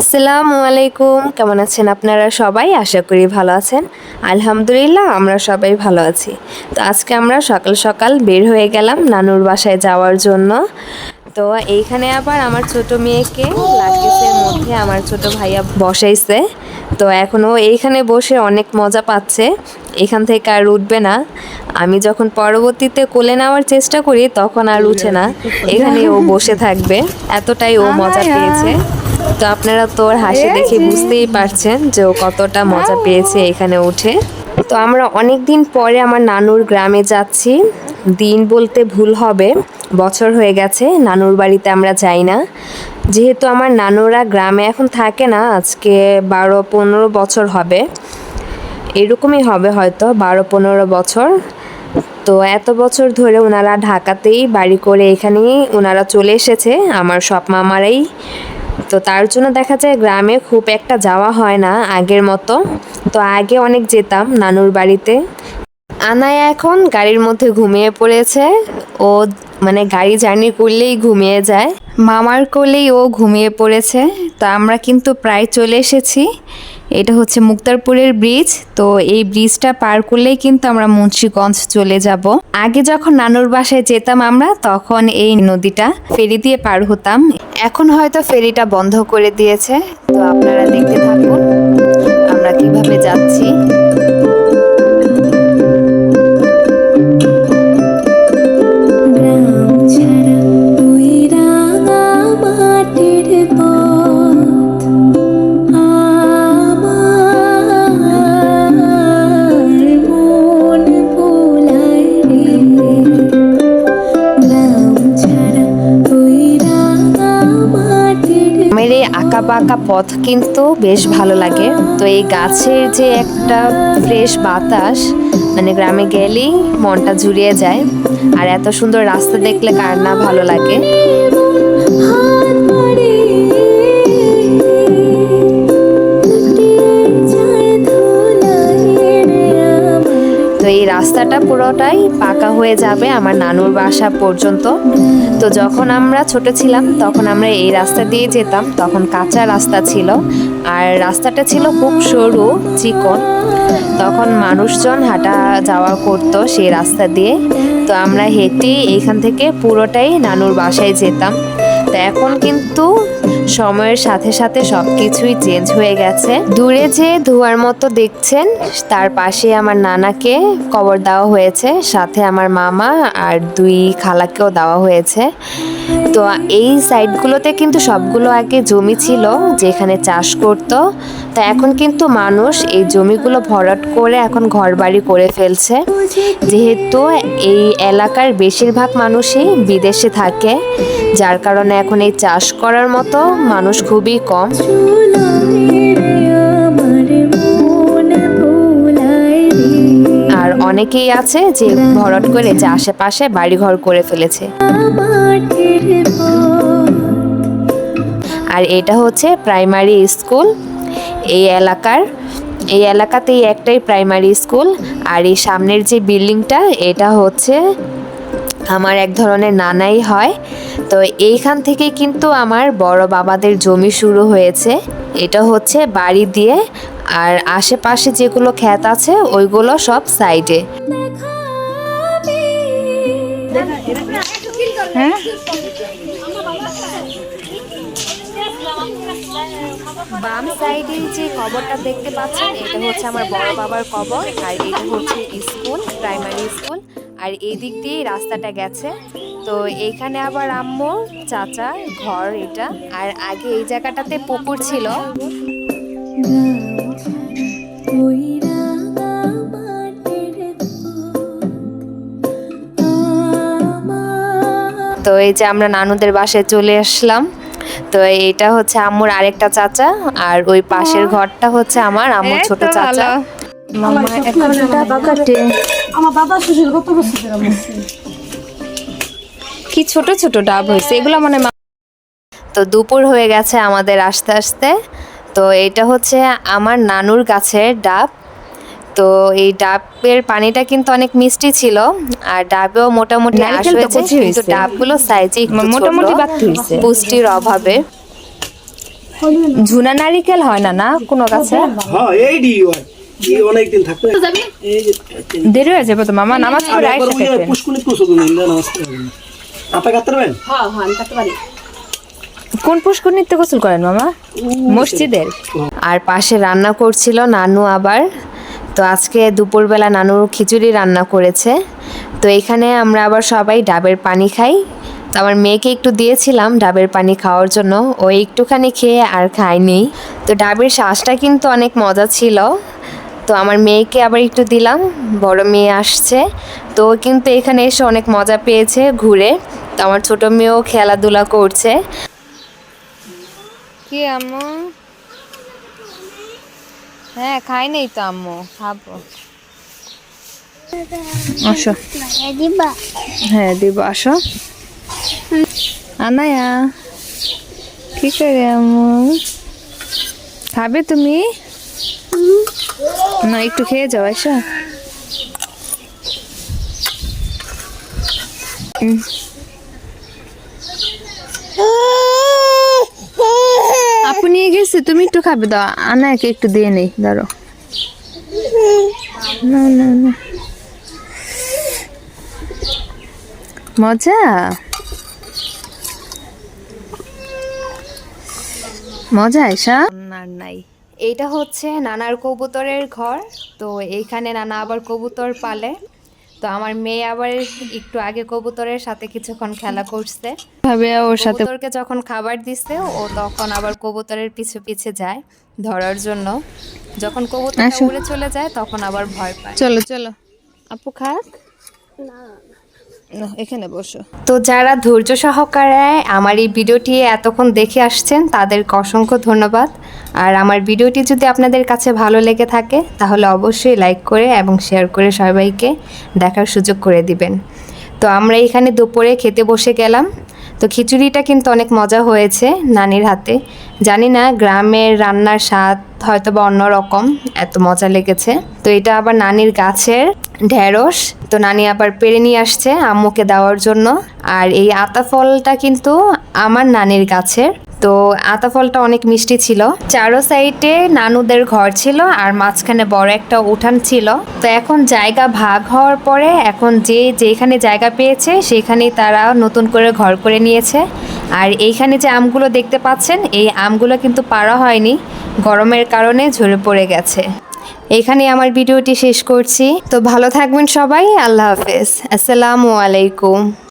আসসালামু আলাইকুম। কেমন আছেন আপনারা সবাই? আশা করি ভালো আছেন। আলহামদুলিল্লাহ, আমরা সবাই ভালো আছি। তো আজকে আমরা সকাল সকাল বের হয়ে গেলাম নানুর বাসায় যাওয়ার জন্য। তো এইখানে আবার আমার ছোট মেয়েকে লাগেজের মধ্যে আমার ছোট ভাইয়া বসাইছে। তো এখন ও এইখানে বসে অনেক মজা পাচ্ছে। এখান থেকে আর উঠবে না। আমি যখন পরবর্তীতে কোলে নেওয়ার চেষ্টা করি তখন আর উঠে না। এখানে ও বসে থাকবে। এতটাই ও মজা পেয়েছে। তো আপনারা তো ওর হাসি দেখে বুঝতেই পারছেন যে ও কতটা মজা পেয়েছে এখানে উঠে। তো আমরা অনেক দিন পরে আমার নানুর গ্রামে যাচ্ছি। দিন বলতে ভুল হবে। বছর হয়ে গেছে। নানুর বাড়িতে আমরা যাই না। যেহেতু আমার নানুরা গ্রামে এখন থাকে না, আজকে বারো পনেরো বছর হবে। এরকমই হবে হয়তো, বারো পনেরো বছর। তো এত বছর ধরে ওনারা ঢাকাতেই বাড়ি করে এখানেই ওনারা চলে এসেছে, আমার সব মামারাই। তো তার জন্য দেখা যায় গ্রামে খুব একটা যাওয়া হয় না আগের মতো। তো আগে অনেক যেতাম নানুর বাড়িতে। আনায়া এখন গাড়ির মধ্যে ঘুমিয়ে পড়েছে। ও মানে গাড়ি জার্নি করলেই ঘুমিয়ে যায়। মামার কোলেই ও ঘুমিয়ে পড়েছে, তো আমরা কিন্তু প্রায় চলে এসেছি। এটা হচ্ছে মুক্তারপুরের ব্রিজ, তো এই ব্রিজটা পার করলেই কিন্তু আমরা মুন্সিগঞ্জ চলে যাব। আগে যখন নানুর বাসায় যেতাম আমরা, তখন এই নদীটা ফেরি দিয়ে পার হতাম। এখন হয়তো ফেরিটা বন্ধ করে দিয়েছে, তো আপনারা দেখতে থাকুন আমরা কীভাবে যাচ্ছি। আঁকা বাঁকা পথ কিন্তু বেশ ভালো লাগে। তো এই গাছের যে একটা ফ্রেশ বাতাস মানে গ্রামে গেলেই মনটা জুড়িয়ে যায়। আর এত সুন্দর রাস্তা দেখলে কার না ভালো লাগে। এই রাস্তাটা পুরোটাই পাকা হয়ে যাবে আমার নানুর বাসা পর্যন্ত। তো যখন আমরা ছোট ছিলাম, তখন আমরা এই রাস্তা দিয়ে যেতাম। তখন কাঁচা রাস্তা ছিল। আর রাস্তাটা ছিল খুব সরু, চিকন। তখন মানুষজন হাঁটা যাওয়া করতো সেই রাস্তা দিয়ে। তো আমরা হেঁটে এইখান থেকে পুরোটাই নানুর বাসায় যেতাম। তো এখন কিন্তু সময়ের সাথে সাথে সব কিছুই চেঞ্জ হয়ে গেছে। দূরে যে ধোয়ার মতো দেখছেন, তার পাশে আমার নানাকে কবর দেওয়া হয়েছে, সাথে আমার মামা আর দুই খালাকেও দেওয়া হয়েছে। তো এই সাইডগুলোতে কিন্তু সবগুলো আগে জমি ছিল, যেখানে চাষ করত। তো এখন কিন্তু মানুষ এই জমিগুলো ভরাট করে এখন ঘরবাড়ি করে ফেলছে। যেহেতু এই এলাকার বেশিরভাগ মানুষই বিদেশে থাকে। যার কারণে এখন এই চাষ করার মতো মানুষ খুবই কম। আর অনেকেই আছে যে ভরাট করে যে আশেপাশে বাড়িঘর করে ফেলেছে। আর এটা হচ্ছে প্রাইমারি স্কুল। এই এলাকার, এই এলাকাতেই একটাই প্রাইমারি স্কুল। আর এই সামনের যে বিল্ডিংটা, এটা হচ্ছে আমার এক ধরনের নানাই হয়। তো এইখান থেকে কিন্তু আমার বড় বাবাদের জমি শুরু হয়েছে। এটা হচ্ছে বাড়ি দিয়ে আর আশেপাশে যেগুলো ক্ষেত আছে ওইগুলো সব সাইডে। বাম সাইডে যে কবরটা দেখতে পাচ্ছেন এটা হচ্ছে আমার বড় বাবার কবর আর এটা হচ্ছে স্কুল প্রাইমারি স্কুল আর এই দিক দিয়ে রাস্তাটা গেছে। তো এইখানে আবার আম্মু চাচা ঘর এটা। আর আগে এই জায়গাটাতে পুকুর ছিল। তো এই যে আমরা নানুদের বাসায় চলে আসলাম। তো এটা হচ্ছে আম্মুর আরেকটা চাচা আর ওই পাশের ঘরটা হচ্ছে আমার আম্মুর ছোট চাচা। মামা এখন টাকা কাটে আমার দাদা শ্বশুর কত বছর কি ছোট ছোট ডাব হয়েছে? এগুলো মানে তো দুপুর হয়ে গেছে আমাদের আস্তে আস্তে। তো এটা হচ্ছে আমার নানুর গাছের ডাব। তো এই ডাবের পানিটা কিন্তু অনেক মিষ্টি ছিল আর ডাবেও মোটামুটি আশ হয়েছে কিন্তু ডাবগুলো সাইজে মোটামুটি। পুষ্টির অভাবে। ঝুনা নারিকেল হয় না না? কোনো গাছে? হ্যাঁ দেরি হয়ে যাবে তো মামা? নামাজ পড়ে আপনি কাটতে পারবেন? হ্যাঁ হ্যাঁ আমি কাটতে পারি। কোন পুষ্করণীতে গোসল করেন মামা? মসজিদের? আর পাশে রান্না করছিল নানু আবার। তো আজকে দুপুরবেলা নানু খিচুড়ি রান্না করেছে। তো এখানে আমরা আবার সবাই ডাবের পানি খাই। তো আমার মেয়েকে একটু দিয়েছিলাম ডাবের পানি খাওয়ার জন্য। ও একটুখানি খেয়ে আর খায়নি। তো ডাবের শ্বাসটা কিন্তু অনেক মজা ছিল। তো আমার মেয়েকে আবার একটু দিলাম। বড় মেয়ে আসছে। তো কিন্তু এখানে এসে অনেক মজা পেয়েছে ঘুরে। তো আমার ছোট মেয়েও খেলাধুলা করছে। কি আম্মু? হ্যাঁ খাই নেই তো আম্মু খাব। আসো। হ্যাঁ দিব। আসো। আনায়া কি করে আম্মু? খাবে তুমি? না একটু খেয়ে যাও এসো। নিয়ে গেছে, তুমি একটু খাবে, দাও। আনাকে একটু দিয়ে নেই, ধরো। মজা? মজা আয়সা নার নাই। এইটা হচ্ছে নানার কবুতরের ঘর, তো এইখানে নানা আবার কবুতর পালে। তো আমার মেয়ে আবার একটু আগে কবুতরের সাথে কিছুক্ষণ খেলা করছে। ভাবে ওর সাথে কবুতরকে যখন খাবার দিচ্ছে ও তখন আবার কবুতরের পিছু পিছে যায় ধরার জন্য। যখন কবুতর উড়ে চলে যায় তখন আবার ভয় পায়। চলো চলো। আপু খাক। না, এখানে বসো। তো যারা ধৈর্য সহকারে আমার এই ভিডিওটি এতক্ষণ দেখে আসছেন, তাদেরকে অসংখ্য ধন্যবাদ। আর আমার ভিডিওটি যদি আপনাদের কাছে ভালো লেগে থাকে, তাহলে অবশ্যই লাইক করে এবং শেয়ার করে সবাইকে দেখার সুযোগ করে দিবেন। তো আমরা এখানে দুপুরে খেতে বসে গেলাম। তো খিচুড়িটা কিন্তু অনেক মজা হয়েছে নানির হাতে। জানি না গ্রামের রান্নার স্বাদ হয়তো বা অন্যরকম, এত মজা লেগেছে। তো এটা আবার নানির গাছের ঢেঁড়স, তো নানি আবার পেরে নিয়ে আসছে আম্মুকে দেওয়ার জন্য। আর এই আতা ফলটা কিন্তু আমার নানির গাছের। তো আতা ফলটা অনেক মিষ্টি ছিল। চারো সাইডে নানুদের ঘর ছিল আর মাঝখানে বড় একটা উঠান ছিল। তো এখন জায়গা ভাগ হওয়ার পরে এখন যে যেখানে জায়গা পেয়েছে সেখানেই তারা নতুন করে ঘর করে নিয়েছে। আর এইখানে যে আমগুলো দেখতে পাচ্ছেন, এই আমগুলো কিন্তু পারা হয়নি, গরমের কারণে ঝরে পড়ে গেছে। এখানে আমার ভিডিওটি শেষ করছি। তো ভালো থাকবেন সবাই, আল্লাহ হাফেজ। আসসালামু আলাইকুম।